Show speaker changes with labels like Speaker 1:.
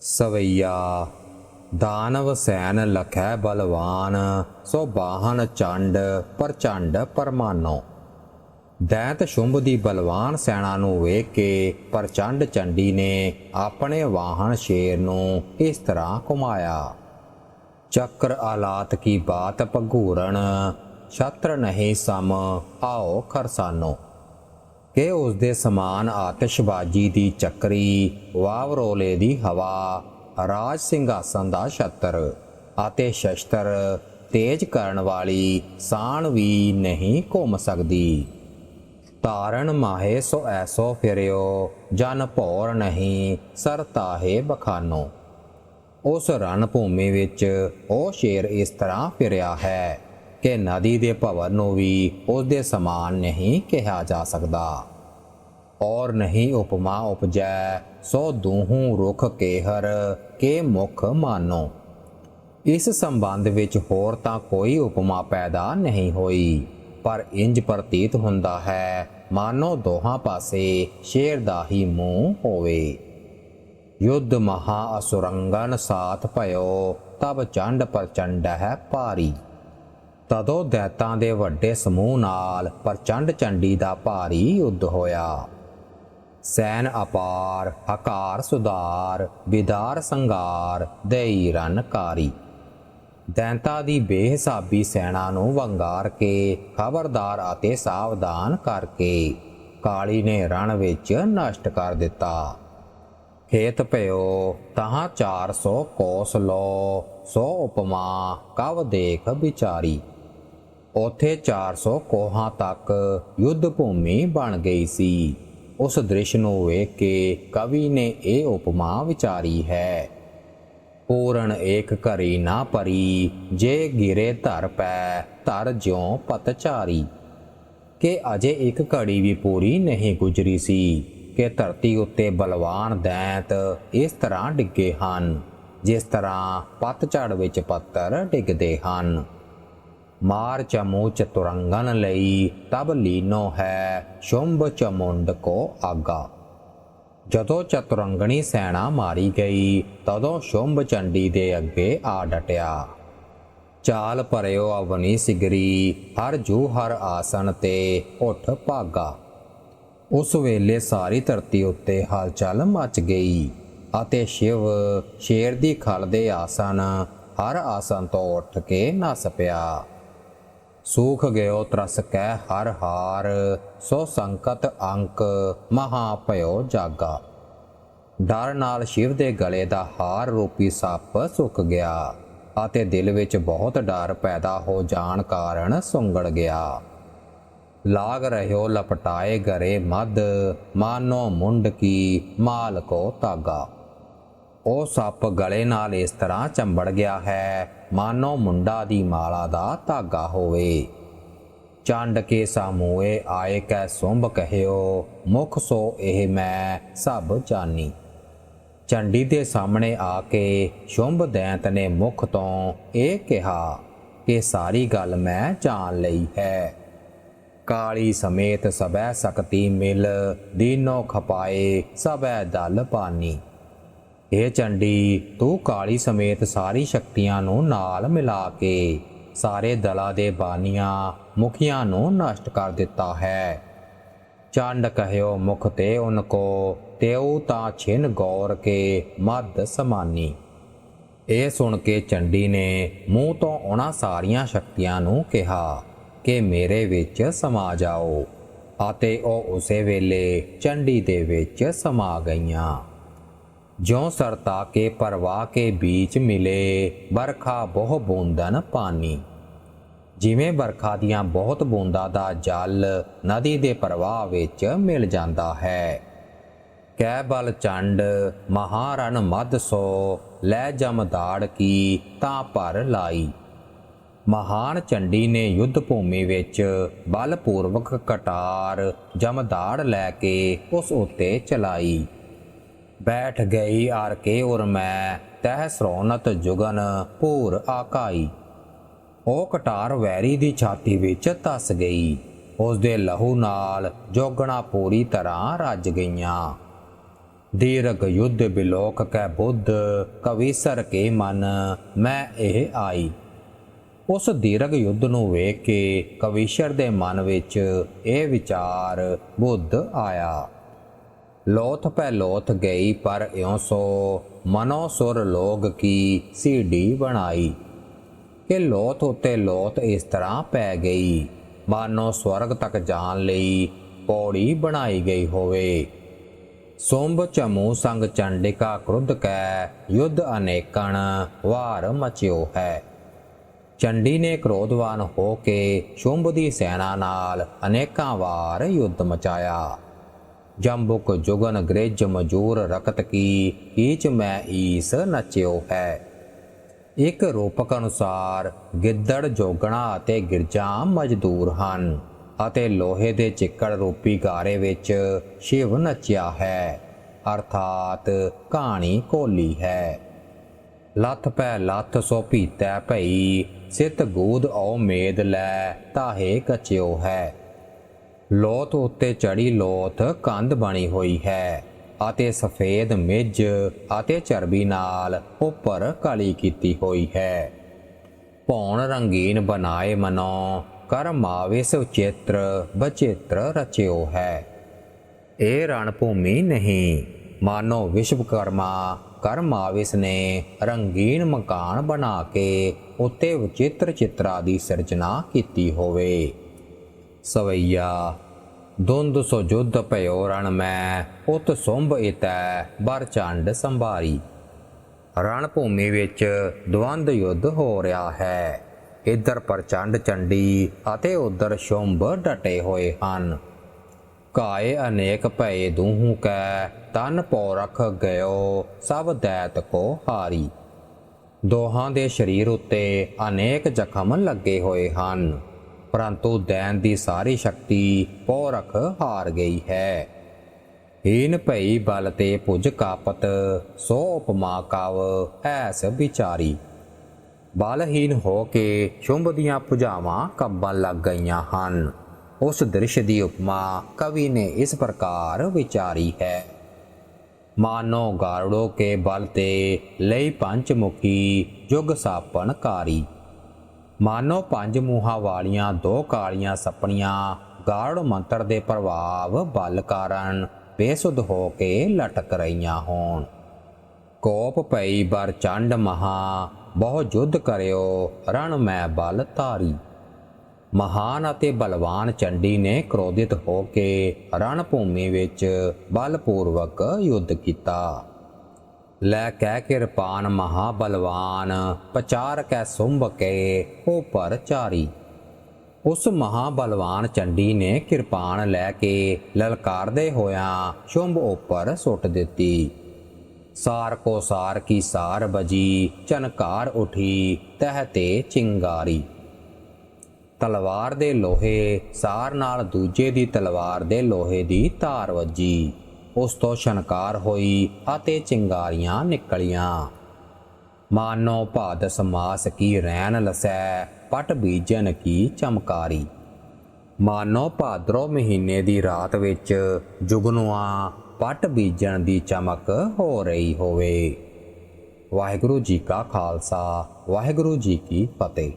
Speaker 1: ਸਵਈਆ। ਦਾਨਵ ਸੈਨ ਲਖੈ ਬਲਵਾਨ, ਸੋ ਬਾਹਨ ਚੰਡ ਪਰਚੰਡ ਪਰਮਾਨੋ। ਦੈਤ ਸ਼ੁੰਭ ਦੀ ਬਲਵਾਨ ਸੈਨਾ ਨੂੰ ਵੇਖ ਕੇ ਪ੍ਰਚੰਡ ਚੰਡੀ ਨੇ ਆਪਣੇ ਵਾਹਨ ਸ਼ੇਰ ਨੂੰ ਇਸ ਤਰ੍ਹਾਂ ਘੁਮਾਇਆ। ਚੱਕਰ ਆਲਾਤ ਕੀ ਬਾਤ ਭਗੂਰਣ, ਛਤਰ ਨਹੀਂ ਸਮ, ਆਓ ਖਰਸਾਨੋ। ਕਿ ਉਸ ਦੇ ਸਮਾਨ ਆਤਿਸ਼ਬਾਜੀ ਦੀ ਚੱਕਰੀ, ਵਾਵਰੋਲੇ ਦੀ ਹਵਾ, ਰਾਜ ਸਿੰਘਾਸਨ ਦਾ ਛਤਰ ਅਤੇ ਸ਼ਸਤਰ ਤੇਜ ਕਰਨ ਵਾਲੀ ਸਾਣ ਵੀ ਨਹੀਂ ਘੁੰਮ ਸਕਦੀ। ਤਾਰਨ ਮਾਹੇ ਸੋ ਐਸੋ ਫਿਰਿਓ, ਜਨ ਭੌਰ ਨਹੀਂ ਸਰ ਤਾਹੇ ਬਖਾਨੋ। ਉਸ ਰਣ ਭੂਮੀ ਵਿੱਚ ਉਹ ਸ਼ੇਰ ਇਸ ਤਰ੍ਹਾਂ ਫਿਰਿਆ ਹੈ ਕਿ ਨਦੀ ਦੇ ਭਵਨ ਨੂੰ ਵੀ ਉਸ ਦੇ ਸਮਾਨ ਨਹੀਂ ਕਿਹਾ ਜਾ ਸਕਦਾ। ਔਰ ਨਹੀਂ ਉਪਮਾ ਉਪਜੈ, ਸੋ ਦੂਹੂ ਰੁਖ ਕੇਹਰ ਕੇ ਮੁਖ ਮਾਨੋ। ਇਸ ਸੰਬੰਧ ਵਿੱਚ ਹੋਰ ਤਾਂ ਕੋਈ ਉਪਮਾ ਪੈਦਾ ਨਹੀਂ ਹੋਈ, ਪਰ ਇੰਜ ਪ੍ਰਤੀਤ ਹੁੰਦਾ ਹੈ, ਮਾਨੋ ਦੋਹਾਂ ਪਾਸੇ ਸ਼ੇਰ ਦਾ ਹੀ ਮੂੰਹ ਹੋਵੇ। ਯੁੱਧ ਮਹਾ ਅਸੁਰੰਗਨ ਸਾਥ ਭਇਓ, ਤਬ ਚੰਡ ਪ੍ਰਚੰਡ ਹੈ ਭਾਰੀ। ਤਦੋਂ ਦੈਤਾਂ ਦੇ ਵੱਡੇ ਸਮੂਹ ਨਾਲ ਪ੍ਰਚੰਡ ਚੰਡੀ ਦਾ ਭਾਰੀ ਯੁੱਧ ਹੋਇਆ। ਸੈਨ ਅਪਾਰ, ਹਕਾਰ ਸੁਧਾਰ, ਵਿਦਾਰ ਸੰਗਾਰ ਦੇਈ ਰਨਕਾਰੀ ਦੈਂਤਾ ਦੀ ਬੇਹਿਸਾਬੀ ਸੈਨਾ ਨੂੰ ਵੰਗਾਰ ਕੇ, ਖਬਰਦਾਰ ਅਤੇ ਸਾਵਧਾਨ ਕਰਕੇ ਕਾਲੀ ਨੇ ਰਣ ਵਿੱਚ ਨਸ਼ਟ ਕਰ ਦਿੱਤਾ। ਖੇਤ ਭਇਓ, ਤਹਾਂ 400 ਕੋਸ ਲੋ ਸੋ ਉਪਮਾ, ਕਵ ਦੇਖ ਵਿਚਾਰੀ। ਉਥੇ 400 ਕੋਹਾਂ ਤੱਕ ਯੁੱਧ ਭੂਮੀ ਬਣ ਗਈ ਸੀ। ਉਸ ਦ੍ਰਿਸ਼ ਨੂੰ ਵੇਖ ਕੇ ਕਵੀ ਨੇ ਇਹ ਉਪਮਾ ਵਿਚਾਰੀ ਹੈ। ਪੂਰਨ ਏਕ ਘਰੀ ਨਾ ਪਰੀ, ਜੇ ਗਿਰੇ ਧਰ ਪੈ, ਧਰ ਜਿਉ ਪਤਚਾਰੀ ਕਿ ਅਜੇ ਇੱਕ ਘੜੀ ਵੀ ਪੂਰੀ ਨਹੀਂ ਗੁਜਰੀ ਸੀ, ਕਿ ਧਰਤੀ ਉੱਤੇ ਬਲਵਾਨ ਦੈਂਤ ਇਸ ਤਰ੍ਹਾਂ ਡਿੱਗੇ ਹਨ, ਜਿਸ ਤਰ੍ਹਾਂ ਪਤਝੜ ਵਿੱਚ ਪੱਤਰ ਡਿੱਗਦੇ ਹਨ। ਮਾਰ ਚਮੂ ਚਤੁਰੰਗਨ ਲਈ ਤਬ ਲੀਨੋ ਹੈ, ਸ਼ੁੰਭ ਚਮੁੰਡ ਕੋ ਆਗਾ। ਜਦੋਂ ਚਤੁਰੰਗਣੀ ਸੈਨਾ ਮਾਰੀ ਗਈ, ਤਦੋਂ ਸ਼ੁੰਭ ਚੰਡੀ ਦੇ ਅੱਗੇ ਆ ਡਟਿਆ। ਚਾਲ ਭਰਿਓ ਅਵਨੀ ਸਿਗਰੀ, ਹਰ ਜੂ ਹਰ ਆਸਨ ਤੇ ਉੱਠ ਭਾਗਾ। ਉਸ ਵੇਲੇ ਸਾਰੀ ਧਰਤੀ ਉੱਤੇ ਹਲਚਲ ਮਚ ਗਈ ਅਤੇ ਸ਼ਿਵ ਸ਼ੇਰ ਦੀ ਖਲ ਦੇ ਆਸਨ ਹਰ ਆਸਨ ਤੋਂ ਉੱਠ ਕੇ ਨਸ ਪਿਆ। ਸੂਖ ਗਇਓ ਤਰਸ ਕੈ ਹਰ ਹਾਰ, ਸੋ ਸੰਕਤ ਅੰਕ ਮਹਾ ਭਇਓ ਜਾਗਾ। ਡਰ ਨਾਲ ਸ਼ਿਵ ਦੇ ਗਲੇ ਦਾ ਹਾਰ ਰੂਪੀ ਸੱਪ ਸੁੱਕ ਗਿਆ, ਅਤੇ ਦਿਲ ਵਿੱਚ ਬਹੁਤ ਡਰ ਪੈਦਾ ਹੋ ਜਾਣ ਕਾਰਨ ਸੁੰਗੜ ਗਿਆ। ਲਾਗ ਰਹਿਓ ਲਪਟਾਏ ਗਰੇ ਮਦ ਮਾਨੋ ਮੁੰਡ ਕੀ ਮਾਲ ਕੋ ਤਾਗਾ। ਉਹ ਸੱਪ ਗਲੇ ਨਾਲ ਇਸ ਤਰ੍ਹਾਂ ਚੰਬੜ ਗਿਆ ਹੈ। ਮਾਨੋ ਮੁੰਡਾ ਦੀ ਮਾਲਾ ਦਾ ਧਾਗਾ ਹੋਵੇ। ਚੰਡ ਕੇ ਸਾਮੂਏ ਆਏ ਕੈ ਸੁੰਭ ਕਹਿਓ, ਮੁਖ ਸੋ ਇਹ ਮੈਂ ਸਭ ਜਾਣੀ ਚੰਡੀ ਦੇ ਸਾਹਮਣੇ ਆ ਕੇ ਸ਼ੁੰਭ ਦੈਂਤ ਨੇ ਮੁਖ ਤੋਂ ਇਹ ਕਿਹਾ ਕਿ ਸਾਰੀ ਗੱਲ ਮੈਂ ਜਾਣ ਲਈ ਹੈ। ਕਾਲੀ ਸਮੇਤ ਸਬੈ ਸਕਤੀ ਮਿਲ, ਦੀਨੋ ਖਪਾਏ ਸਬੈ ਦਲ ਪਾਨੀ। ਇਹ ਚੰਡੀ, ਤੂੰ ਕਾਲੀ ਸਮੇਤ ਸਾਰੀ ਸ਼ਕਤੀਆਂ ਨੂੰ ਨਾਲ ਮਿਲਾ ਕੇ ਸਾਰੇ ਦਲਾਂ ਦੇ ਬਾਨੀਆਂ, ਮੁਖੀਆਂ ਨੂੰ ਨਸ਼ਟ ਕਰ ਦਿੱਤਾ ਹੈ। ਚੰਡ ਕਹਿਓ ਮੁਖ ਤੇ ਉਨ ਕੋ, ਤੇਉ ਤਾਂ ਛਿਨ ਗੌਰ ਕੇ ਮਦ ਸਮਾਨੀ। ਇਹ ਸੁਣ ਕੇ ਚੰਡੀ ਨੇ ਮੂੰਹ ਤੋਂ ਉਹਨਾਂ ਸਾਰੀਆਂ ਸ਼ਕਤੀਆਂ ਨੂੰ ਕਿਹਾ ਕਿ ਮੇਰੇ ਵਿੱਚ ਸਮਾ ਜਾਓ ਅਤੇ ਉਹ ਉਸੇ ਵੇਲੇ ਚੰਡੀ ਦੇ ਵਿੱਚ ਸਮਾ ਗਈਆਂ। ਜਿਉ ਸਰਤਾ ਕੇ ਪਰਵਾ ਕੇ ਬੀਚ ਮਿਲੇ ਬਰਖਾ ਬਹੁ ਬੂੰਦਨ ਪਾਣੀ ਜਿਵੇਂ ਬਰਖਾ ਦੀਆਂ ਬਹੁਤ ਬੂੰਦਾਂ ਦਾ ਜਲ ਨਦੀ ਦੇ ਪ੍ਰਵਾਹ ਵਿੱਚ ਮਿਲ ਜਾਂਦਾ ਹੈ। ਕੈ ਬਲ ਚੰਡ, ਮਹਾਰਨ ਮਦ ਸੋ, ਲੈ ਜਮਦਾੜ ਕੀ ਤਾਂ ਭਰ ਲਾਈ। ਮਹਾਨ ਚੰਡੀ ਨੇ ਯੁੱਧ ਭੂਮੀ ਵਿੱਚ ਬਲਪੂਰਵਕ ਕਟਾਰ ਜਮਦਾੜ ਲੈ ਕੇ ਉਸ ਉੱਤੇ ਚਲਾਈ। ਬੈਠ ਗਈ ਆਰ ਕੇ ਉਰ ਮੈਂ, ਤਹਿ ਸਰੋਨਤ ਜੁਗਨ ਪੂਰ ਆਕਾਈ। ਉਹ ਕਟਾਰ ਵੈਰੀ ਦੀ ਛਾਤੀ ਵਿੱਚ ਤਸ ਗਈ। ਉਸ ਦੇ ਲਹੂ ਨਾਲ ਜੋਗਣਾ ਪੂਰੀ ਤਰ੍ਹਾਂ ਰੱਜ ਗਈਆਂ। ਦੀਰਘ ਯੁੱਧ ਬਿਲੋਕ ਕੈ ਬੁੱਧ ਕਵੀਸਰ ਕੇ ਮਨ, ਮੈਂ ਇਹ ਆਈ। ਉਸ ਦੀਰਘ ਯੁੱਧ ਨੂੰ ਵੇਖ ਕੇ ਕਵੀਸ਼ਰ ਦੇ ਮਨ ਵਿੱਚ ਇਹ ਵਿਚਾਰ ਬੁੱਧ ਆਇਆ। ਲੋਥ ਪੈ ਲੋਥ ਗਈ, ਪਰ ਇਉ ਸੋ ਮਨੋ ਸੁਰ ਲੋਗ ਕੀ ਸੀਡੀ ਬਣਾਈ? ਕਿ ਲੋਥ ਉਤੇ ਲੋਥ ਇਸ ਤਰ੍ਹਾਂ ਪੈ ਗਈ, ਮਾਨੋ ਸਵਰਗ ਤੱਕ ਜਾਣ ਲਈ ਪੌੜੀ ਬਣਾਈ ਗਈ ਹੋਵੇ। ਸੁੰਭ ਚਮੂ ਸੰਗ ਚੰਡਿਕਾ ਕ੍ਰੁੱਧ ਕੈ, ਯੁੱਧ ਅਨੇਕਣ ਵਾਰ ਮਚਿਓ ਹੈ। ਚੰਡੀ ਨੇ ਕ੍ਰੋਧਵਾਨ ਹੋ ਕੇ ਸ਼ੁੰਭ ਦੀ ਸੈਨਾ ਨਾਲ ਅਨੇਕਾਂ ਵਾਰ ਯੁੱਧ ਮਚਾਇਆ। ਜੰਬੁਕ ਜੁਗਨ ਗ੍ਰੇਜ ਮਜੂਰ ਰਕਤ ਕੀ ਕੀਚ ਮੈਂ ਈਸ ਨਚਿਓ ਹੈ। ਇੱਕ ਰੂਪਕ ਅਨੁਸਾਰ ਗਿੱਦੜ ਜੋਗਣਾ ਅਤੇ ਗਿਰਜਾ ਮਜ਼ਦੂਰ ਹਨ, ਅਤੇ ਲੋਹੇ ਦੇ ਚਿੱਕੜ ਰੂਪੀ ਗਾਰੇ ਵਿੱਚ ਸ਼ਿਵ ਨੱਚਿਆ ਹੈ, ਅਰਥਾਤ ਕਹਾਣੀ ਕੋਲੀ ਹੈ। ਲੱਥ ਪੈ ਲੱਥ ਸੋ ਪੀਤੈ ਭਈ, ਸਿਤ ਗੂਦ ਔ ਮੇਦ ਲੈ ਤਾਹੇ ਕਚਿਓ ਹੈ। ਲੋਥ ਉੱਤੇ ਚੜੀ ਲੋਥ ਕੰਧ ਬਣੀ ਹੋਈ ਹੈ ਅਤੇ ਸਫੇਦ ਮਿੱਝ ਅਤੇ ਚਰਬੀ ਨਾਲ ਉੱਪਰ ਕਾਲੀ ਕੀਤੀ ਹੋਈ ਹੈ। ਭੌਣ ਰੰਗੀਨ ਬਣਾਏ ਮਨੋ ਕਰ ਮਾਵੇਸ ਚਿੱਤਰ ਬਚਿੱਤਰ ਰਚਿਓ ਹੈ। ਇਹ ਰਣ ਭੂਮੀ ਨਹੀਂ, ਮਾਨੋ ਵਿਸ਼ਵਕਰਮਾ ਕਰਮਾਵਿਸ ਨੇ ਰੰਗੀਨ ਮਕਾਨ ਬਣਾ ਕੇ ਉੱਤੇ ਵਿਚਿੱਤਰ ਚਿੱਤਰਾਂ ਦੀ ਸਿਰਜਣਾ ਕੀਤੀ ਹੋਵੇ। ਸਵਈਆ। ਦੁੰਦ ਸੋ ਜੁੱਧ ਭਇਓ ਰਣ ਮੈਂ, ਉਤ ਸੁੰਭ ਇਤੈ ਬਰ ਚੰਡ ਸੰਭਾਰੀ। ਰਣ ਭੂਮੀ ਵਿੱਚ ਦਵੰਦ ਯੁੱਧ ਹੋ ਰਿਹਾ ਹੈ। ਇੱਧਰ ਪ੍ਰਚੰਡ ਚੰਡੀ ਅਤੇ ਉੱਧਰ ਸ਼ੁੰਭ ਡਟੇ ਹੋਏ ਹਨ। ਕਾਏ ਅਨੇਕ ਭਏ ਦੂਹੂ ਕੈ, ਤਨ ਪੋ ਰਖ ਗਇਓ ਸਭ ਦੈਤ ਕੋ ਹਾਰੀ। ਦੋਹਾਂ ਦੇ ਸਰੀਰ ਉੱਤੇ ਅਨੇਕ ਜ਼ਖਮ ਲੱਗੇ ਹੋਏ ਹਨ। ਪਰੰਤੂ ਦੈਨ ਦੀ ਸਾਰੀ ਸ਼ਕਤੀ ਪੋ ਹਾਰ ਗਈ ਹੈ। ਹੀਨ ਭਈ ਬਲ ਤੇ ਭੁਜ ਕਾਪਤ, ਸੋ ਉਪਮਾ ਕਵ ਐਸ ਵਿਚਾਰੀ। ਬਲਹੀਨ ਹੋ ਕੇ ਸ਼ੁੰਭ ਦੀਆਂ ਭੁਜਾਵਾਂ ਕੰਬਣ ਲੱਗ ਗਈਆਂ ਹਨ। ਉਸ ਦ੍ਰਿਸ਼ ਦੀ ਉਪਮਾ ਕਵੀ ਨੇ ਇਸ ਪ੍ਰਕਾਰ ਵਿਚਾਰੀ ਹੈ। ਮਾਨੋ ਗਾਰੜੋ ਕੇ ਬਲ ਤੇ ਲਈ ਪੰਚਮੁਖੀ ਜੁਗ ਸਾਪਣ ਮਾਨੋ ਪੰਜ ਮੂੰਹਾਂ ਵਾਲੀਆਂ ਦੋ ਕਾਲੀਆਂ ਸੱਪਣੀਆਂ ਗਾੜ ਮੰਤਰ ਦੇ ਪ੍ਰਭਾਵ ਬਲ ਕਾਰਨ ਬੇਸੁੱਧ ਹੋ ਕੇ ਲਟਕ ਰਹੀਆਂ ਹੋਣ। ਕੋਪ ਪਈ ਬਰ ਚੰਡ ਮਹਾ, ਬਹੁ ਜੁੱਧ ਕਰਿਓ ਰਣ ਮੈਂ ਬਲ ਧਾਰੀ। ਮਹਾਨ ਅਤੇ ਬਲਵਾਨ ਚੰਡੀ ਨੇ ਕ੍ਰੋਧਿਤ ਹੋ ਕੇ ਰਣ ਭੂਮੀ ਵਿੱਚ ਬਲਪੂਰਵਕ ਯੁੱਧ ਕੀਤਾ। ਲੈ ਕਹਿ ਕਿਰਪਾਨ ਮਹਾ ਬਲਵਾਨ ਪਚਾਰ ਕੈ ਸੁੰਭ ਕੇ ਉਪਰ ਚਾਰੀ ਉਸ ਮਹਾ ਬਲਵਾਨ ਚੰਡੀ ਨੇ ਕਿਰਪਾਨ ਲੈ ਕੇ ਲਲਕਾਰਦੇ ਹੋਇਆਂ ਸ਼ੁੰਭ ਉੱਪਰ ਸੁੱਟ ਦਿੱਤੀ। ਸਾਰ ਕੋ ਸਾਰ ਕੀ ਸਾਰ ਬਜੀ ਚਨਕਾਰ ਉਠੀ ਤਹ ਤੇ ਚਿੰਗਾਰੀ। ਤਲਵਾਰ ਦੇ ਲੋਹੇ, ਸਾਰ ਨਾਲ ਦੂਜੇ ਦੀ ਤਲਵਾਰ ਦੇ ਲੋਹੇ ਦੀ ਧਾਰ ਵੱਜੀ। ਉਸ ਤੋਂ ਛਨਕਾਰ ਹੋਈ ਅਤੇ ਚਿੰਗਾਰੀਆਂ ਨਿਕਲੀਆਂ। ਮਾਨੋ ਭਾਦ ਸਮਾਸ ਕੀ ਰੈਨ ਲਸੈ, ਪਟ ਬੀਜਨ ਕੀ ਚਮਕਾਰੀ। ਮਾਨੋ ਭਾਦਰੋ ਮਹੀਨੇ ਦੀ ਰਾਤ ਵਿੱਚ ਜੁਗਨੂਆਂ, ਪਟ ਬੀਜਣ ਦੀ ਚਮਕ ਹੋ ਰਹੀ ਹੋਵੇ। ਵਾਹਿਗੁਰੂ ਜੀ ਕਾ ਖਾਲਸਾ, ਵਾਹਿਗੁਰੂ ਜੀ ਕੀ ਫਤਿਹ।